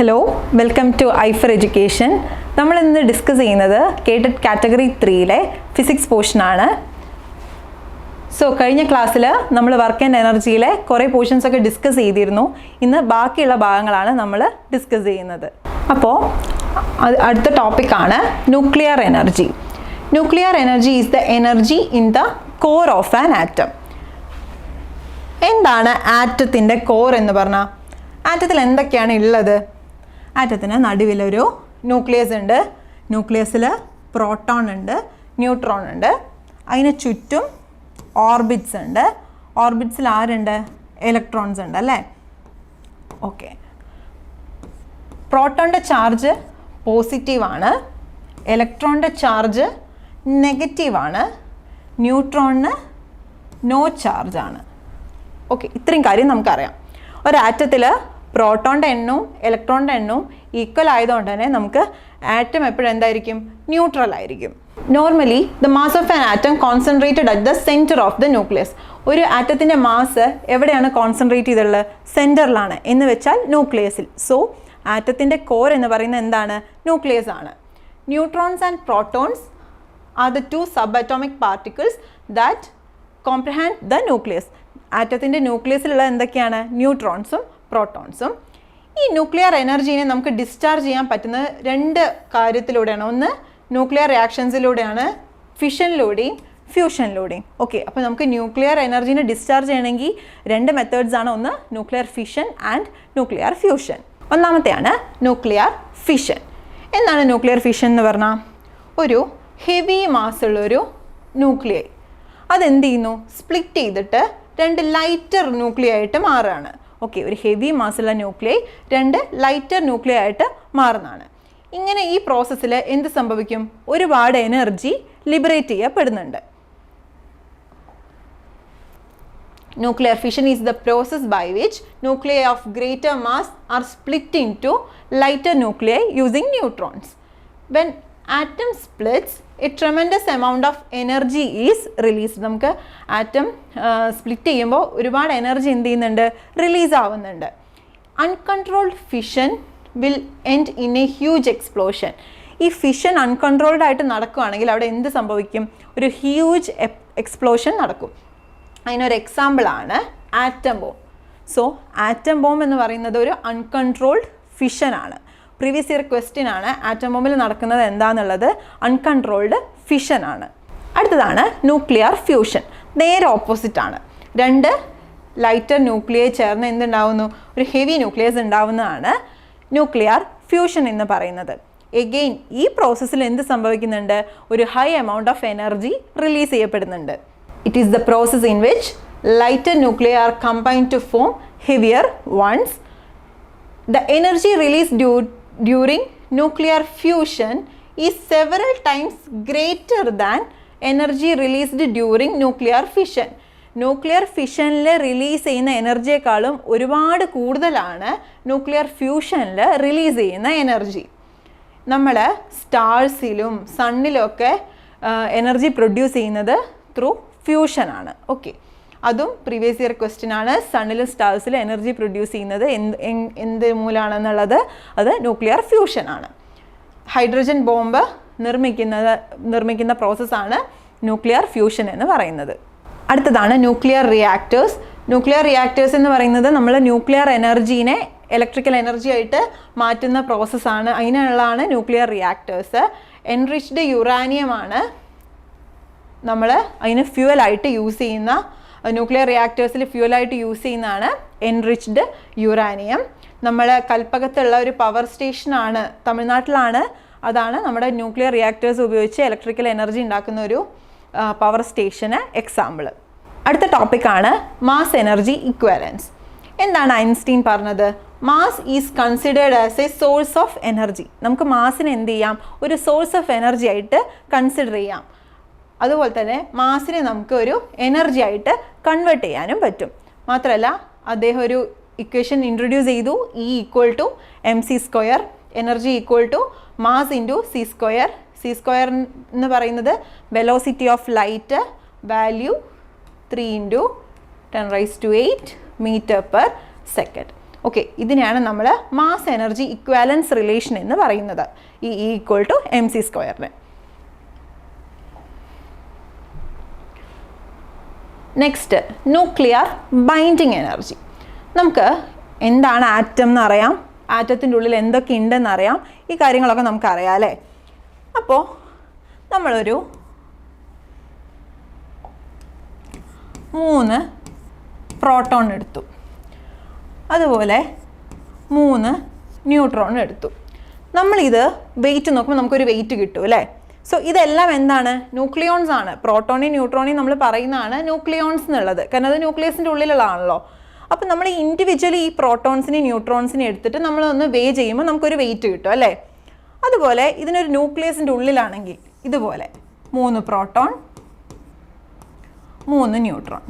Hello welcome to ഐ ഐഫർ education നമ്മൾ ഇന്ന് ഡിസ്കസ് ചെയ്യുന്നത് കേട്ടഡ് കാറ്റഗറി ത്രീയിലെ ഫിസിക്സ് പോർഷനാണ് സോ കഴിഞ്ഞ ക്ലാസ്സിൽ നമ്മൾ വർക്ക് ആൻഡ് എനർജിയിലെ കുറേ പോർഷൻസ് ഒക്കെ ഡിസ്കസ് ചെയ്തിരുന്നു. ഇന്ന് ബാക്കിയുള്ള ഭാഗങ്ങളാണ് നമ്മൾ ഡിസ്കസ് ചെയ്യുന്നത്. അപ്പോൾ അടുത്ത ടോപ്പിക്കാണ് nuclear energy nuclear energy is the energy in the core of an atom എന്താണ് ആറ്റത്തിന്റെ കോർ എന്ന് പറഞ്ഞാൽ ആറ്റത്തിൽ എന്തൊക്കെയാണ് ഉള്ളത്? ആറ്റത്തിന് നടുവിലൊരു ന്യൂക്ലിയസ് ഉണ്ട്. ന്യൂക്ലിയസിൽ പ്രോട്ടോൺ ഉണ്ട് ന്യൂട്രോൺ ഉണ്ട്. അതിന് ചുറ്റും ഓർബിറ്റ്സ് ഉണ്ട്. ഓർബിറ്റ്സിൽ ആരുണ്ട്? ഇലക്ട്രോൺസ് ഉണ്ട് അല്ലേ? ഓക്കെ. പ്രോട്ടോണിന്റെ ചാർജ് പോസിറ്റീവാണ് ഇലക്ട്രോണിന്റെ ചാർജ് നെഗറ്റീവാണ് ന്യൂട്രോണിന് നോ ചാർജാണ് ഓക്കെ ഇത്രയും കാര്യം നമുക്കറിയാം. ഒരു ആറ്റത്തിൽ പ്രോട്ടോണിന്റെ എണ്ണവും ഇലക്ട്രോണിന്റെ എണ്ണവും ഈക്വൽ ആയതുകൊണ്ട് തന്നെ നമുക്ക് ആറ്റം എപ്പോഴും എന്തായിരിക്കും ന്യൂട്രൽ ആയിരിക്കും. Normally the mass of an atom concentrated at the centre of the nucleus ഒരു ആറ്റത്തിന്റെ മാസ് എവിടെയാണ് കോൺസെൻട്രേറ്റ് ചെയ്തുള്ളത്? സെന്ററിലാണ് എന്ന് വെച്ചാൽ ന്യൂക്ലിയസിൽ സോ ആറ്റത്തിന്റെ കോർ എന്ന് പറയുന്നത് എന്താണ്? ന്യൂക്ലിയസ് ആണ്. Neutrons and protons are the two sub atomic particles that comprehend the nucleus ആറ്റത്തിന്റെ ന്യൂക്ലിയസിലുള്ള എന്തൊക്കെയാണ് ന്യൂട്രോൺസും പ്രോട്ടോൺസും. ഈ ന്യൂക്ലിയർ എനർജീനെ നമുക്ക് ഡിസ്ചാർജ് ചെയ്യാൻ പറ്റുന്ന രണ്ട് കാര്യത്തിലൂടെയാണ്. ഒന്ന് ന്യൂക്ലിയർ റിയാക്ഷൻസിലൂടെയാണ് ഫിഷനിലൂടെയും ഫ്യൂഷനിലൂടെയും ഓക്കെ അപ്പോൾ നമുക്ക് ന്യൂക്ലിയർ എനർജീനെ ഡിസ്ചാർജ് ചെയ്യണമെങ്കിൽ രണ്ട് മെത്തേഡ്സ് ആണ്. ഒന്ന് nuclear fission and nuclear fusion ഒന്നാമത്തെയാണ് nuclear fission എന്താണ് ന്യൂക്ലിയർ ഫിഷൻ എന്ന് പറഞ്ഞാൽ ഒരു ഹെവി മാസ് ഉള്ളൊരു ന്യൂക്ലിയൈ. അതെന്ത് ചെയ്യുന്നു? സ്പ്ലിറ്റ് ചെയ്തിട്ട് രണ്ട് ലൈറ്റർ ന്യൂക്ലിയ ആയിട്ട് മാറുകയാണ് ഓക്കെ ഒരു ഹെവി മാസുള്ള ന്യൂക്ലിയൈ രണ്ട് ലൈറ്റർ ന്യൂക്ലിയ ആയിട്ട് മാറുന്നതാണ് ഇങ്ങനെ ഈ പ്രോസസ്സിൽ എന്ത് സംഭവിക്കും ഒരുപാട് എനർജി ലിബറേറ്റ് ചെയ്യപ്പെടുന്നുണ്ട് Nuclear fission is the process by which nuclei of greater mass are split into lighter nuclei using neutrons. When atom splits a tremendous amount of energy is release നമുക്ക് ആറ്റം സ്പ്ലിറ്റ് ചെയ്യുമ്പോൾ ഒരുപാട് energy എന്ത് ചെയ്യുന്നുണ്ട്? Release ആവുന്നുണ്ട്. Uncontrolled fission will end in a huge explosion ഈ fission uncontrolled ആയിട്ട് നടക്കുകയാണെങ്കിൽ അവിടെ എന്ത് സംഭവിക്കും? ഒരു ഹ്യൂജ് എക്സ്പ്ലോഷൻ നടക്കും. അതിനൊരു എക്സാമ്പിളാണ് atom bomb so atom bomb എന്ന് പറയുന്നത് ഒരു അൺകൺട്രോൾഡ് ഫിഷനാണ് പ്രീവിയസ് ഇയർ ക്വസ്റ്റ്യൻ ആണ്. ആറ്റം ബോംബിൽ നടക്കുന്നത് എന്താണെന്നുള്ളത് അൺകൺട്രോൾഡ് ഫിഷൻ ആണ്. അടുത്തതാണ് ന്യൂക്ലിയർ ഫ്യൂഷൻ നേരെ ഓപ്പോസിറ്റ് ആണ്. രണ്ട് ലൈറ്റർ ന്യൂക്ലിയർ ചേർന്ന് എന്തുണ്ടാവുന്നു? ഒരു ഹെവി ന്യൂക്ലിയസ് ഉണ്ടാവുന്നതാണ് ന്യൂക്ലിയർ ഫ്യൂഷൻ എന്ന് പറയുന്നത്. എഗെയിൻ ഈ പ്രോസസ്സിൽ എന്ത് സംഭവിക്കുന്നുണ്ട്? ഒരു high amount of energy release ചെയ്യപ്പെടുന്നുണ്ട്. It is the process in which lighter nuclear combine to form heavier ones the energy release du- during nuclear fusion is several times greater than energy released during nuclear fission nuclear ഫിഷനിൽ release ചെയ്യുന്ന എനർജിയേക്കാളും ഒരുപാട് കൂടുതലാണ് nuclear ഫ്യൂഷനിൽ release ചെയ്യുന്ന energy നമ്മൾ സ്റ്റാർസിലും സണ്ണിലും ഒക്കെ എനർജി പ്രൊഡ്യൂസ് ചെയ്യുന്നത് ത്രൂ ഫ്യൂഷനാണ് ഓക്കെ അതും പ്രീവിയസ് ഇയർ ക്വസ്റ്റ്യൻ ആണ്. സണ്ണിലും സ്റ്റാർസിലും എനർജി പ്രൊഡ്യൂസ് ചെയ്യുന്നത് എന്ത് എന്ത് മൂലമാണെന്നുള്ളത് അത് ന്യൂക്ലിയർ ഫ്യൂഷൻ ആണ്. ഹൈഡ്രജൻ ബോംബ് നിർമ്മിക്കുന്നത് നിർമ്മിക്കുന്ന പ്രോസസ്സാണ് ന്യൂക്ലിയർ ഫ്യൂഷൻ എന്ന് പറയുന്നത്. അടുത്തതാണ് ന്യൂക്ലിയർ റിയാക്ടേഴ്സ് ന്യൂക്ലിയർ റിയാക്ടേഴ്സ് എന്ന് പറയുന്നത് നമ്മൾ ന്യൂക്ലിയർ എനർജീനെ ഇലക്ട്രിക്കൽ എനർജി ആയിട്ട് മാറ്റുന്ന പ്രോസസ്സാണ് അതിനുള്ളതാണ് ന്യൂക്ലിയർ റിയാക്ടേഴ്സ് എൻറിച്ച്ഡ് യുറാനിയമാണ് നമ്മൾ അതിന് ഫ്യൂവലായിട്ട് യൂസ് ചെയ്യുന്ന ന്യൂക്ലിയർ റിയാക്ടേഴ്സിൽ ഫ്യൂലായിട്ട് യൂസ് ചെയ്യുന്നതാണ് എൻറിച്ച്ഡ് യുറാനിയം നമ്മൾ കൽപ്പകത്തുള്ള ഒരു പവർ സ്റ്റേഷനാണ് തമിഴ്നാട്ടിലാണ്. അതാണ് നമ്മുടെ ന്യൂക്ലിയർ റിയാക്ടേഴ്സ് ഉപയോഗിച്ച് ഇലക്ട്രിക്കൽ എനർജി ഉണ്ടാക്കുന്ന ഒരു പവർ സ്റ്റേഷന് എക്സാമ്പിൾ അടുത്ത ടോപ്പിക്കാണ് മാസ് എനർജി ഇക്വാലൻസ് എന്താണ് ഐൻസ്റ്റീൻ പറഞ്ഞത്? Mass is considered as a source of energy നമുക്ക് മാസിനെ എന്ത് ചെയ്യാം? ഒരു സോഴ്സ് ഓഫ് എനർജി ആയിട്ട് കൺസിഡർ ചെയ്യാം. അതുപോലെ തന്നെ മാസിനെ നമുക്ക് ഒരു എനർജി ആയിട്ട് കൺവേർട്ട് ചെയ്യാനും പറ്റും. മാത്രമല്ല അദ്ദേഹം ഒരു ഇക്വേഷൻ ഇൻട്രൊഡ്യൂസ് ചെയ്തു. E equal to M C square energy equal to mass into C square C square എന്ന് പറയുന്നത് velocity of light value three into ten raise to eight metre per second okay ഇതിനെയാണ് നമ്മൾ mass energy equivalence relation എന്ന് പറയുന്നത്. E equal to M C സ്ക്വയറിന് next nuclear binding energy നമുക്ക് എന്താണ് atom എന്നറിയാം? ആറ്റത്തിന്റെ ഉള്ളിൽ എന്തൊക്കെ ഉണ്ടെന്ന് അറിയാം ഈ കാര്യങ്ങളൊക്കെ നമുക്കറിയാം അല്ലേ? അപ്പോൾ നമ്മളൊരു മൂന്ന് പ്രോട്ടോൺ എടുത്തു. അതുപോലെ മൂന്ന് ന്യൂട്രോൺ എടുത്തു. നമ്മളിത് വെയിറ്റ് നോക്കുമ്പോൾ നമുക്കൊരു വെയിറ്റ് കിട്ടും അല്ലേ? സോ ഇതെല്ലാം എന്താണ്? ന്യൂക്ലിയോൺസ് ആണ്. പ്രോട്ടോണി ന്യൂട്രോണി നമ്മൾ പറയുന്നതാണ് ന്യൂക്ലിയോൺസ് എന്നുള്ളത്. കാരണം അത് ന്യൂക്ലിയസിന്റെ ഉള്ളിലുള്ളതാണല്ലോ. അപ്പോൾ നമ്മൾ ഇൻഡിവിജ്വലി ഈ പ്രോട്ടോൺസിനെയും ന്യൂട്രോൺസിനെ എടുത്തിട്ട് നമ്മളൊന്ന് വേ ചെയ്യുമ്പോൾ നമുക്കൊരു വെയിറ്റ് കിട്ടും അല്ലേ? അതുപോലെ ഇതിനൊരു ന്യൂക്ലിയസിന്റെ ഉള്ളിലാണെങ്കിൽ ഇതുപോലെ. മൂന്ന് പ്രോട്ടോൺ മൂന്ന് ന്യൂട്രോൺ.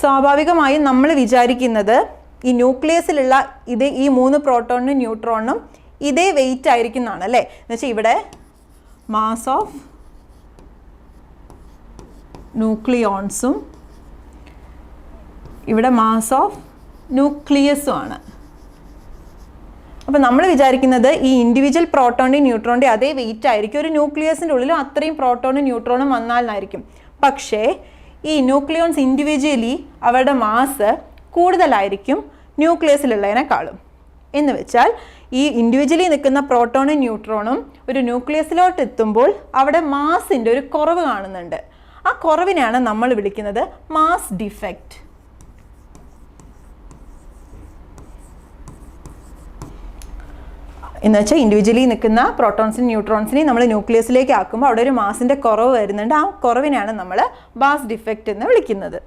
സ്വാഭാവികമായും നമ്മൾ വിചാരിക്കുന്നത് ഈ ന്യൂക്ലിയസിലുള്ള ഇത് ഈ മൂന്ന് പ്രോട്ടോണിനും ന്യൂട്രോണിനും ഇതേ വെയിറ്റ് ആയിരിക്കുന്നതാണ് അല്ലേ? എന്നുവെച്ചാൽ ഇവിടെ മാസ് ഓഫ് ന്യൂക്ലിയോൺസും ഇവിടെ മാസ് ഓഫ് ന്യൂക്ലിയസും ആണ് അപ്പോൾ നമ്മൾ വിചാരിക്കുന്നത് ഈ ഇൻഡിവിജ്വൽ പ്രോട്ടോണിന്റെയും ന്യൂട്രോണിന്റെയും അതേ വെയിറ്റ് ആയിരിക്കും. ഒരു ന്യൂക്ലിയസിന്റെ ഉള്ളിലും അത്രയും പ്രോട്ടോണും ന്യൂട്രോണും വന്നാലായിരിക്കും പക്ഷേ ഈ ന്യൂക്ലിയോൺസ് ഇൻഡിവിജ്വലി അവരുടെ മാസ് കൂടുതലായിരിക്കും ന്യൂക്ലിയസിലുള്ളതിനേക്കാളും എന്ന് വെച്ചാൽ ഈ ഇൻഡിവിജ്വലി നിൽക്കുന്ന പ്രോട്ടോണും ന്യൂട്രോണും ഒരു ന്യൂക്ലിയസിലോട്ട് എത്തുമ്പോൾ അവിടെ മാസിന്റെ ഒരു കുറവ് കാണുന്നുണ്ട്. ആ കുറവിനെയാണ് നമ്മൾ വിളിക്കുന്നത് മാസ് ഡിഫക്റ്റ് എന്ന് വെച്ചാൽ ഇൻഡിവിജ്വലി നിൽക്കുന്ന പ്രോട്ടോൺസിനും ന്യൂട്രോൺസിനെയും നമ്മൾ ന്യൂക്ലിയസിലേക്ക് ആക്കുമ്പോൾ അവിടെ ഒരു മാസിന്റെ കുറവ് വരുന്നുണ്ട്. ആ കുറവിനെയാണ് നമ്മൾ ബാസ് ഡിഫക്റ്റ് എന്ന് വിളിക്കുന്നത്.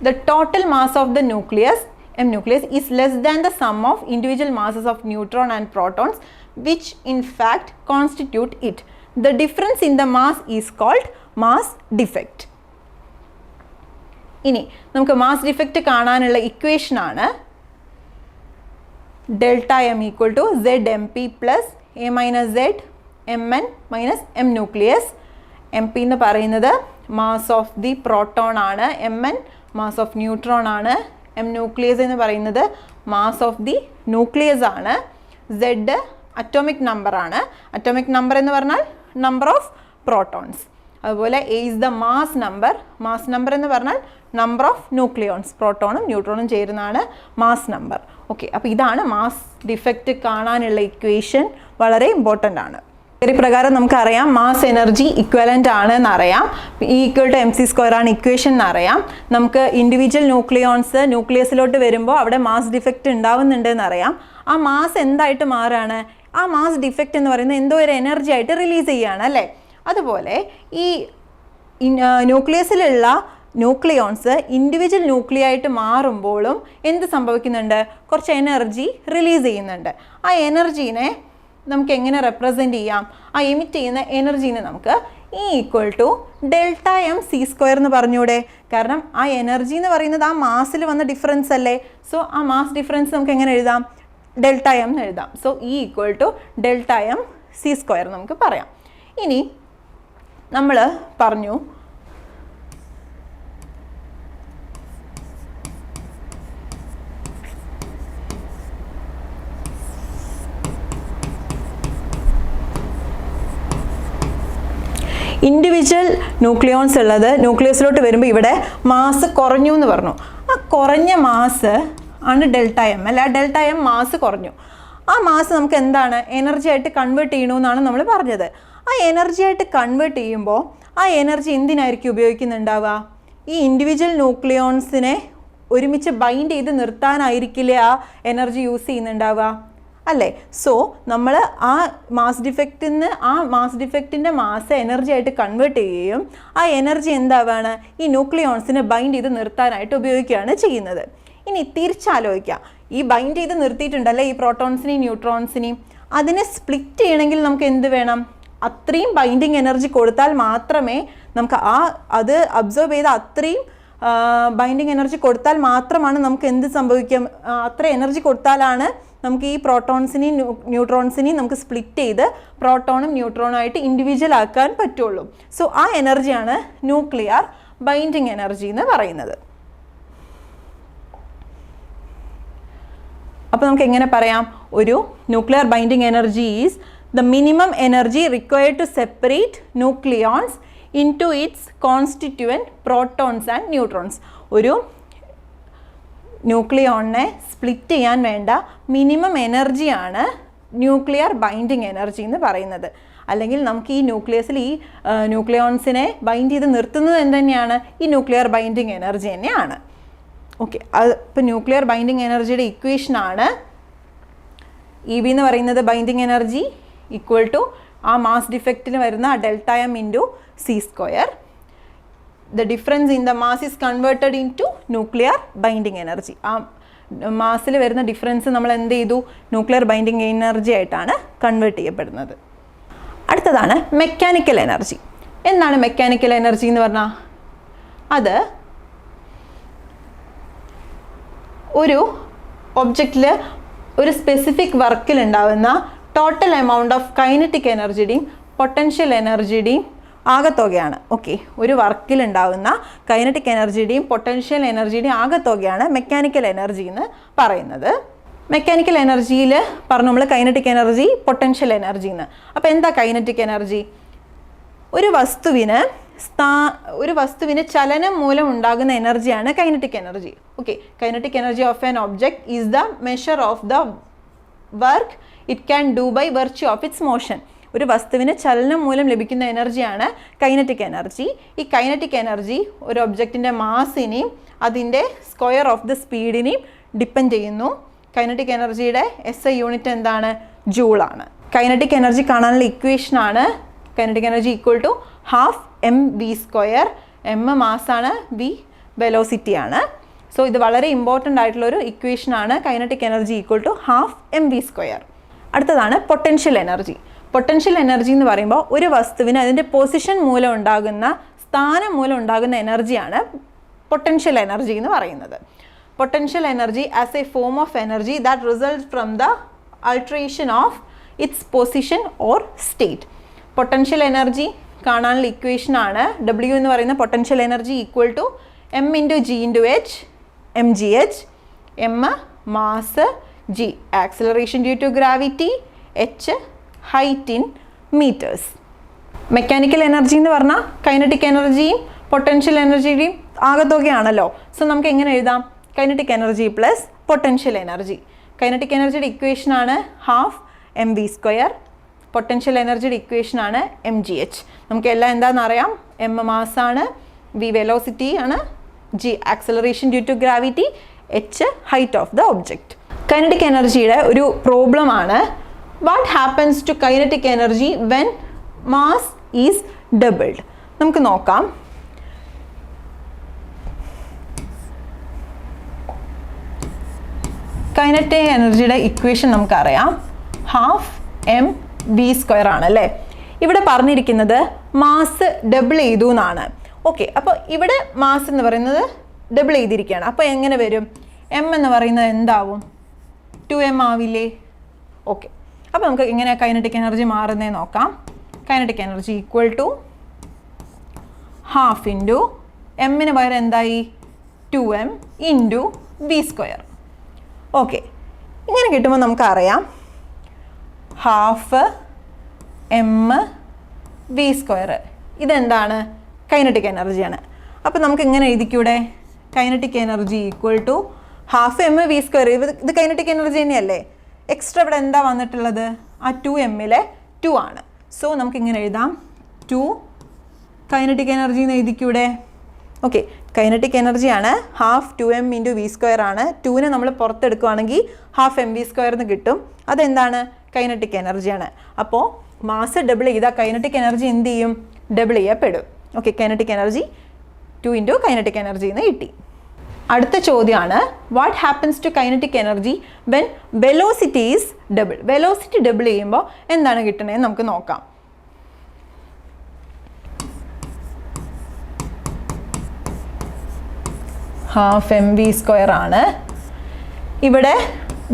the total mass of the nucleus m nucleus is less than the sum of individual masses of neutron and protons which in fact constitute it the difference in the mass is called mass defect ഇനി നമുക്ക് mass defect കാണാനുള്ള equation ആണ് delta M equal to Z M P plus A minus Z M N minus M nucleus M P എന്ന് പറയുന്നത് mass of the proton ആണ് M N mass of neutron ആണ്. M nucleus എന്ന് പറയുന്നത് mass of the nucleus ആണ്. Z atomic number ആണ്. Atomic number എന്ന് പറഞ്ഞാൽ നമ്പർ ഓഫ് പ്രോട്ടോൺസ് അതുപോലെ A is the mass number mass number എന്ന് പറഞ്ഞാൽ നമ്പർ ഓഫ് ന്യൂക്ലിയോൺസ് പ്രോട്ടോണും ന്യൂട്രോണും ചേരുന്നതാണ് മാസ് നമ്പർ ഓക്കെ അപ്പോൾ ഇതാണ് മാസ് ഡിഫക്റ്റ് കാണാനുള്ള ഇക്വേഷൻ വളരെ ഇമ്പോർട്ടന്റ് ആണ്. ഈ പ്രകാരം നമുക്കറിയാം മാസ് എനർജി ഇക്വലന്റ് ആണ് എന്നറിയാം equal to M C square ആണ് ഇക്വേഷൻ എന്നറിയാം നമുക്ക് ഇൻഡിവിജ്വൽ ന്യൂക്ലിയോൺസ് ന്യൂക്ലിയസിലോട്ട് വരുമ്പോൾ അവിടെ മാസ് ഡിഫക്റ്റ് ഉണ്ടാവുന്നുണ്ട് എന്നറിയാം ആ മാസ് എന്തായിട്ട് മാറുകയാണ് ആ മാസ് ഡിഫക്റ്റ് എന്ന് പറയുന്നത് എന്തോ ഒരു എനർജി ആയിട്ട് റിലീസ് ചെയ്യുകയാണ് അല്ലേ? അതുപോലെ ഈ ന്യൂക്ലിയസിലുള്ള ന്യൂക്ലിയോൺസ് ഇൻഡിവിജ്വൽ ന്യൂക്ലിയ ആയിട്ട് മാറുമ്പോഴും എന്ത് സംഭവിക്കുന്നുണ്ട്? കുറച്ച് എനർജി റിലീസ് ചെയ്യുന്നുണ്ട്. ആ എനർജീനെ നമുക്ക് എങ്ങനെ റെപ്രസെന്റ് ചെയ്യാം? ആ എമിറ്റ് ചെയ്യുന്ന എനർജീനെ നമുക്ക് E equal to delta M C square എന്ന് പറഞ്ഞൂടെ? കാരണം ആ എനർജി എന്ന് പറയുന്നത് ആ മാസിൽ വന്ന ഡിഫറൻസ് അല്ലേ? സോ ആ മാസ് ഡിഫറൻസ് നമുക്ക് എങ്ങനെ എഴുതാം? ഡെൽറ്റ എം എന്ന് എഴുതാം. So E equal to delta M C square നമുക്ക് പറയാം. ഇനി നമ്മൾ പറഞ്ഞു ഇൻഡിവിജ്വൽ ന്യൂക്ലിയോൺസ് ഉള്ളത് ന്യൂക്ലിയസിലോട്ട് വരുമ്പോൾ ഇവിടെ മാസ് കുറഞ്ഞു എന്ന് പറഞ്ഞു. ആ കുറഞ്ഞ മാസ് ആണ് ഡെൽറ്റ എം അല്ല? ഡെൽറ്റ എം മാസ് കുറഞ്ഞു. ആ മാസ് നമുക്ക് എന്താണ്? എനർജി ആയിട്ട് കൺവേർട്ട് ചെയ്യണമെന്നാണ് നമ്മൾ പറഞ്ഞത്. ആ എനർജി ആയിട്ട് കൺവേർട്ട് ചെയ്യുമ്പോൾ ആ എനർജി എന്തിനായിരിക്കും ഉപയോഗിക്കുന്നുണ്ടാവുക? ഈ ഇൻഡിവിജ്വൽ ന്യൂക്ലിയോൺസിനെ ഒരുമിച്ച് ബൈൻഡ് ചെയ്ത് നിർത്താനായിരിക്കില്ലേ ആ എനർജി യൂസ് ചെയ്യുന്നുണ്ടാവുക? അല്ലേ? സോ നമ്മൾ ആ മാസ് ഡിഫക്റ്റിൽ നിന്ന് ആ മാസ് ഡിഫക്റ്റിന്റെ മാസ് എനർജി ആയിട്ട് കൺവേർട്ട് ചെയ്യുകയും ആ എനർജി എന്താവാണ്? ഈ ന്യൂക്ലിയോൺസിനെ ബൈൻഡ് ചെയ്ത് നിർത്താനായിട്ട് ഉപയോഗിക്കുകയാണ് ചെയ്യുന്നത്. ഇനി തിരിച്ചാലോചിക്കുക ഈ ബൈൻഡ് ചെയ്ത് നിർത്തിയിട്ടുണ്ടല്ലേ ഈ പ്രോട്ടോൺസിനെയും ന്യൂട്രോൺസിനെയും അതിനെ സ്പ്ലിറ്റ് ചെയ്യണമെങ്കിൽ നമുക്ക് എന്ത് വേണം? അത്രയും ബൈൻഡിങ് എനർജി കൊടുത്താൽ മാത്രമേ നമുക്ക് ആ അത് അബ്സോർബ് ചെയ്ത അത്രയും ബൈൻഡിങ് എനർജി കൊടുത്താൽ മാത്രമാണ് നമുക്ക് എന്ത് സംഭവിക്കും? അത്ര എനർജി കൊടുത്താലാണ് നമുക്ക് ഈ പ്രോട്ടോൺസിനെയും ന്യൂട്രോൺസിനെയും നമുക്ക് സ്പ്ലിറ്റ് ചെയ്ത് പ്രോട്ടോണും ന്യൂട്രോണും ആയിട്ട് ഇൻഡിവിജ്വൽ ആക്കാൻ പറ്റുള്ളൂ. സോ ആ എനർജിയാണ് ന്യൂക്ലിയർ ബൈൻഡിങ് എനർജി എന്ന് പറയുന്നത്. അപ്പോൾ നമുക്ക് എങ്ങനെ പറയാം? ഒരു nuclear binding energy is the minimum energy required to separate nucleons into its constituent protons and neutrons ഒരു ന്യൂക്ലിയോണിനെ സ്പ്ലിറ്റ് ചെയ്യാൻ വേണ്ട മിനിമം എനർജിയാണ് ന്യൂക്ലിയർ ബൈൻഡിങ് എനർജി എന്ന് പറയുന്നത്. അല്ലെങ്കിൽ നമുക്ക് ഈ ന്യൂക്ലിയസിൽ ഈ ന്യൂക്ലിയോൺസിനെ ബൈൻഡ് ചെയ്ത് നിർത്തുന്നത് എന്ത് തന്നെയാണ് ഈ ന്യൂക്ലിയർ ബൈൻഡിങ് എനർജി തന്നെയാണ്. ഓക്കെ അത് ഇപ്പോൾ ന്യൂക്ലിയർ ബൈൻഡിങ് എനർജിയുടെ ഇക്വേഷനാണ് ഇ ബി എന്ന് പറയുന്നത് ബൈൻഡിങ് എനർജി ഈക്വൽ ടു ആ മാസ് ഡിഫക്റ്റിന് വരുന്ന delta M into C square the difference in the mass is converted into nuclear binding energy ആ മാസിൽ വരുന്ന ഡിഫറൻസ് നമ്മൾ എന്ത് ചെയ്തു? ന്യൂക്ലിയർ ബൈൻഡിങ് എനർജി ആയിട്ടാണ് കൺവേർട്ട് ചെയ്യപ്പെടുന്നത്. അടുത്തതാണ് മെക്കാനിക്കൽ എനർജി എന്താണ് മെക്കാനിക്കൽ എനർജി എന്ന് പറഞ്ഞാൽ അത് ഒരു ഒബ്ജക്റ്റിൽ ഒരു സ്പെസിഫിക് വർക്കിൽ ഉണ്ടാകുന്ന ടോട്ടൽ എമൗണ്ട് ഓഫ് കൈനറ്റിക് എനർജിയുടെയും പൊട്ടൻഷ്യൽ എനർജിയുടെയും ആകത്തുകയാണ്. ഓക്കെ ഒരു വർക്കിൽ ഉണ്ടാകുന്ന കൈനറ്റിക് എനർജിയുടെയും പൊട്ടൻഷ്യൽ എനർജിയുടെയും ആകത്തുകയാണ് മെക്കാനിക്കൽ എനർജി എന്ന് പറയുന്നത്. മെക്കാനിക്കൽ എനർജിയിൽ പറഞ്ഞു നമ്മൾ കൈനറ്റിക് എനർജി പൊട്ടൻഷ്യൽ എനർജി എന്ന്. അപ്പോൾ എന്താ കൈനറ്റിക് എനർജി ഒരു വസ്തുവിന് സ്ഥാ ഒരു വസ്തുവിന് ചലനം മൂലം ഉണ്ടാകുന്ന എനർജിയാണ് kinetic energy okay kinetic energy of an object is the measure of the work it can do by virtue of its motion ഒരു വസ്തുവിന് ചലനം മൂലം ലഭിക്കുന്ന എനർജിയാണ് കൈനറ്റിക് എനർജി. ഈ കൈനറ്റിക് എനർജി ഒരു ഒബ്ജക്റ്റിന്റെ മാസിനെയും അതിന്റെ സ്ക്വയർ ഓഫ് ദ സ്പീഡിനെയും ഡിപ്പെൻഡ് ചെയ്യുന്നു. കൈനറ്റിക് എനർജിയുടെ എസ് ഐ യൂണിറ്റ് എന്താണ്? ജൂളാണ് കൈനറ്റിക് എനർജി കാണാനുള്ള ഇക്വേഷനാണ് kinetic energy equal to half M V square M മാസാണ് വി വെലോസിറ്റി ആണ്. സോ ഇത് വളരെ ഇമ്പോർട്ടന്റ് ആയിട്ടുള്ള ഒരു ഇക്വേഷനാണ് kinetic energy equal to half M V square അടുത്തതാണ് പൊട്ടൻഷ്യൽ എനർജി പൊട്ടൻഷ്യൽ എനർജി എന്ന് പറയുമ്പോൾ ഒരു വസ്തുവിന് അതിന്റെ പൊസിഷൻ മൂലം ഉണ്ടാകുന്ന സ്ഥാനം മൂലം ഉണ്ടാകുന്ന എനർജിയാണ് പൊട്ടൻഷ്യൽ എനർജി എന്ന് പറയുന്നത്. Potential energy as a form of energy that result from the alteration of its position or state potential energy കാണാനുള്ള ഇക്വേഷനാണ് ഡബ്ല്യു എന്ന് പറയുന്ന potential energy equal to M into G into H M G H M mass G acceleration due to gravity H height in metres mechanical energy എന്ന് പറഞ്ഞാൽ kinetic എനർജിയും potential എനർജിയുടെയും ആകത്തുകയാണല്ലോ. So നമുക്ക് എങ്ങനെ എഴുതാം? Kinetic energy plus potential energy kinetic എനർജിയുടെ ഇക്വേഷനാണ് half M V square potential എനർജിയുടെ ഇക്വേഷനാണ് M G H നമുക്ക് എല്ലാം എന്താണെന്ന് അറിയാം? എം ആണ് വി വെലോസിറ്റി ആണ് G acceleration due to gravity H height of the object kinetic എനർജിയുടെ ഒരു പ്രോബ്ലം ആണ് what happens to kinetic energy when mass is doubled നമുക്ക് നോക്കാം. കൈനറ്റിക് എനർജിയുടെ ഇക്വേഷൻ നമുക്കറിയാം. ഹാഫ് എം വി സ്ക്വയർ ആണ് അല്ലേ? ഇവിടെ പറഞ്ഞിരിക്കുന്നത് മാസ് ഡബിൾ ചെയ്തു എന്നാണ്. ഓക്കെ അപ്പോൾ ഇവിടെ മാസ് എന്ന് പറയുന്നത് ഡബിൾ ചെയ്തിരിക്കുകയാണ്. അപ്പോൾ എങ്ങനെ വരും? എം എന്ന് പറയുന്നത് എന്താവും? To M ആവില്ലേ? ഓക്കെ അപ്പോൾ നമുക്ക് എങ്ങനെയാണ് കൈനറ്റിക് എനർജി മാറുന്നേ നോക്കാം. Kinetic energy equal to half into എമ്മിന് പകരം എന്തായി? Two M into V square okay ഇങ്ങനെ കിട്ടുമ്പോൾ നമുക്കറിയാം ഹാഫ് എം വി സ്ക്വയർ ഇതെന്താണ്? കൈനറ്റിക് എനർജിയാണ് അപ്പോൾ നമുക്ക് ഇങ്ങനെ എഴുതിക്കൂടെ? Kinetic energy equal to half M V square ഇത് ഇത് കൈനറ്റിക് എനർജി തന്നെയല്ലേ? എക്സ്ട്രാ ഇവിടെ എന്താ വന്നിട്ടുള്ളത്? ആ ടു എമ്മിലെ ടു ആണ്. സോ നമുക്ക് ഇങ്ങനെ എഴുതാം. ടു കൈനറ്റിക് എനർജി എന്ന് എഴുതിക്കൂടെ? ഓക്കെ കൈനറ്റിക് എനർജിയാണ് half two M into V square ആണ്. ടുവിനെ നമ്മൾ പുറത്തെടുക്കുകയാണെങ്കിൽ ഹാഫ് എം വി സ്ക്വയർ എന്ന് കിട്ടും. അതെന്താണ്? കൈനറ്റിക് എനർജിയാണ് അപ്പോൾ മാസ് ഡബിൾ ചെയ്താൽ കൈനറ്റിക് എനർജി എന്ത് ചെയ്യും? ഡബിൾ ചെയ്യപ്പെടും. Okay kinetic energy two into kinetic energy എന്ന് കിട്ടി. അടുത്ത ചോദ്യമാണ് what happens to kinetic energy when velocity is double velocity double ചെയ്യുമ്പോൾ എന്താണ് കിട്ടണതെന്ന് നമുക്ക് നോക്കാം. ഹാഫ് എം വി സ്ക്വയർ ആണ്. ഇവിടെ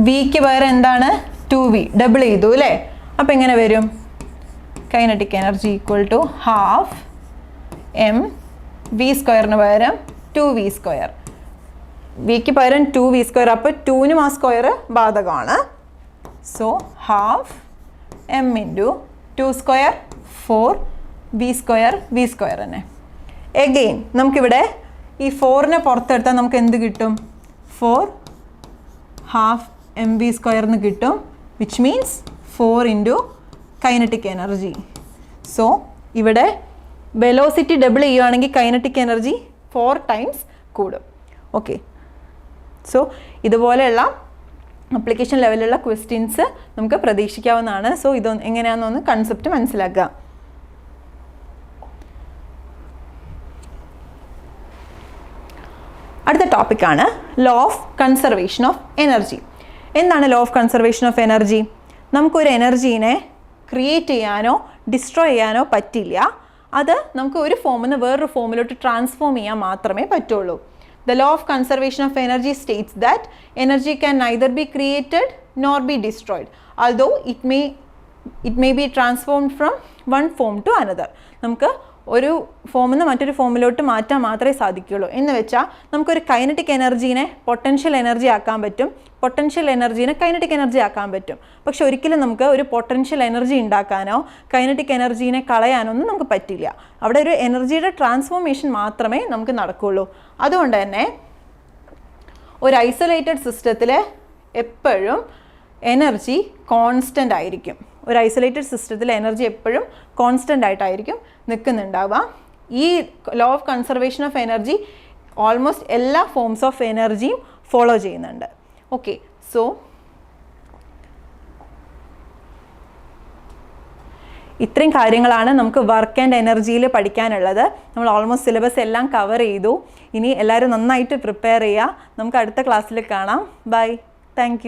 വിക്ക് പകരം എന്താണ്? ടു വി ഡബിൾ ചെയ്തു അല്ലേ? അപ്പോൾ എങ്ങനെ വരും? Kinetic energy equal to half M V സ്ക്വയറിന് പകരം ടു വി സ്ക്വയർ വിക്ക് പകരം ടു വി സ്ക്വയർ അപ്പോൾ ടൂനും ആ സ്ക്വയർ ബാധകമാണ്. So half M into two square four V square V square തന്നെ. എഗെയിൻ നമുക്കിവിടെ ഈ ഫോറിനെ പുറത്തെടുത്താൽ നമുക്ക് എന്ത് കിട്ടും? Four half M V square എന്ന് കിട്ടും which means four into kinetic energy so ഇവിടെ വെലോസിറ്റി ഡബിൾ ചെയ്യുകയാണെങ്കിൽ കൈനറ്റിക് എനർജി ഫോർ ടൈംസ് കൂടും. ഓക്കെ സോ ഇതുപോലെയുള്ള അപ്ലിക്കേഷൻ ലെവലിലുള്ള ക്വസ്റ്റ്യൻസ് നമുക്ക് പ്രതീക്ഷിക്കാവുന്നതാണ്. സോ ഇത് എങ്ങനെയാണെന്നൊന്ന് കൺസെപ്റ്റ് മനസ്സിലാക്കുക. അടുത്ത ടോപ്പിക്കാണ് law of conservation of energy എന്താണ് law of conservation of energy നമുക്കൊരു എനർജീനെ ക്രിയേറ്റ് ചെയ്യാനോ ഡിസ്ട്രോയ് ചെയ്യാനോ പറ്റില്ല. അത് നമുക്ക് ഒരു ഫോമിൽ നിന്ന് വേറൊരു ഫോമിലോട്ട് ട്രാൻസ്ഫോം ചെയ്യാൻ മാത്രമേ പറ്റുള്ളൂ. The law of conservation of energy states that energy can neither be created nor be destroyed, although it may it may be transformed from one form to another. നമുക്ക് ഒരു ഫോമിൽ നിന്ന് മറ്റൊരു ഫോമിലോട്ട് മാറ്റാൻ മാത്രമേ സാധിക്കുകയുള്ളൂ. എന്ന് വെച്ചാൽ നമുക്കൊരു കൈനറ്റിക് എനർജീനെ പൊട്ടൻഷ്യൽ എനർജി ആക്കാൻ പറ്റും. പൊട്ടൻഷ്യൽ എനർജീനെ കൈനറ്റിക് എനർജി ആക്കാൻ പറ്റും. പക്ഷെ ഒരിക്കലും നമുക്ക് ഒരു പൊട്ടൻഷ്യൽ എനർജി ഉണ്ടാക്കാനോ കൈനറ്റിക് എനർജീനെ കളയാനോ ഒന്നും നമുക്ക് പറ്റില്ല. അവിടെ ഒരു എനർജിയുടെ ട്രാൻസ്ഫോർമേഷൻ മാത്രമേ നമുക്ക് നടക്കുകയുള്ളൂ അതുകൊണ്ട് തന്നെ ഒരു ഐസൊലേറ്റഡ് സിസ്റ്റത്തിൽ എപ്പോഴും എനർജി കോൺസ്റ്റന്റ് ആയിരിക്കും. ഒരു ഐസൊലേറ്റഡ് സിസ്റ്റത്തിൽ എനർജി എപ്പോഴും കോൺസ്റ്റന്റ് ആയിട്ടായിരിക്കും നിൽക്കുന്നുണ്ടാവുക. ഈ law of conservation of energy almost എല്ലാ ഫോംസ് ഓഫ് എനർജിയും ഫോളോ ചെയ്യുന്നുണ്ട്. ഓക്കെ സോ ഇത്രയും കാര്യങ്ങളാണ് നമുക്ക് വർക്ക് ആൻഡ് എനർജിയിൽ പഠിക്കാനുള്ളത്. നമ്മൾ ഓൾമോസ്റ്റ് സിലബസ് എല്ലാം കവർ ചെയ്തു. ഇനി എല്ലാവരും നന്നായിട്ട് പ്രിപ്പയർ ചെയ്യുക നമുക്ക് അടുത്ത ക്ലാസ്സിൽ കാണാം. Bye thank